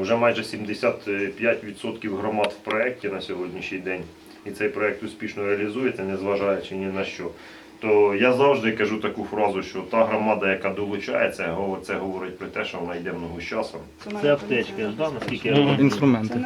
Вже майже 75% громад в проєкті на сьогоднішній день, і цей проєкт успішно реалізується, незважаючи ні на що. То я завжди кажу таку фразу, що та громада, яка долучається, це говорить про те, що вона йде много ногу з часом. Це аптечка, да, наскільки я? Інструменти.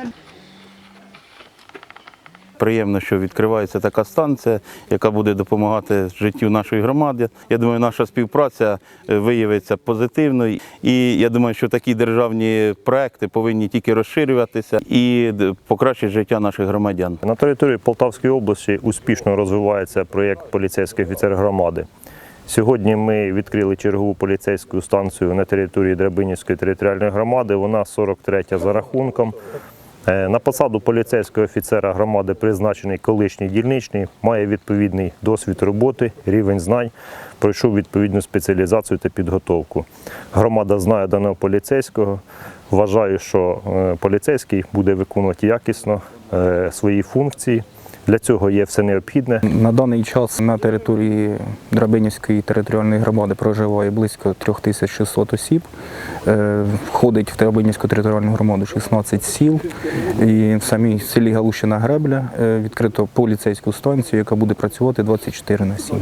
Приємно, що відкривається така станція, яка буде допомагати життю нашої громади. Я думаю, наша співпраця е, виявиться позитивною. І я думаю, що такі державні проекти повинні тільки розширюватися і покращити життя наших громадян. На території Полтавської області успішно розвивається проєкт поліцейський офіцер громади. Сьогодні ми відкрили чергову поліцейську станцію на території Драбинівської територіальної громади. Вона 43 за рахунком. Е, На посаду поліцейського офіцера громади призначений колишній дільничний, має відповідний досвід роботи, рівень знань, пройшов відповідну спеціалізацію та підготовку. Громада знає даного поліцейського. Вважаю, що е, поліцейський буде виконувати якісно е, свої функції. Для цього є все необхідне. На даний час на території Драбинівської територіальної громади проживає близько 3600 осіб. Е, Входить в Драбинівську територіальну громаду 16 сіл. І в самій селі Галущина Гребля е, відкрито поліцейську станцію, яка буде працювати 24 на 7.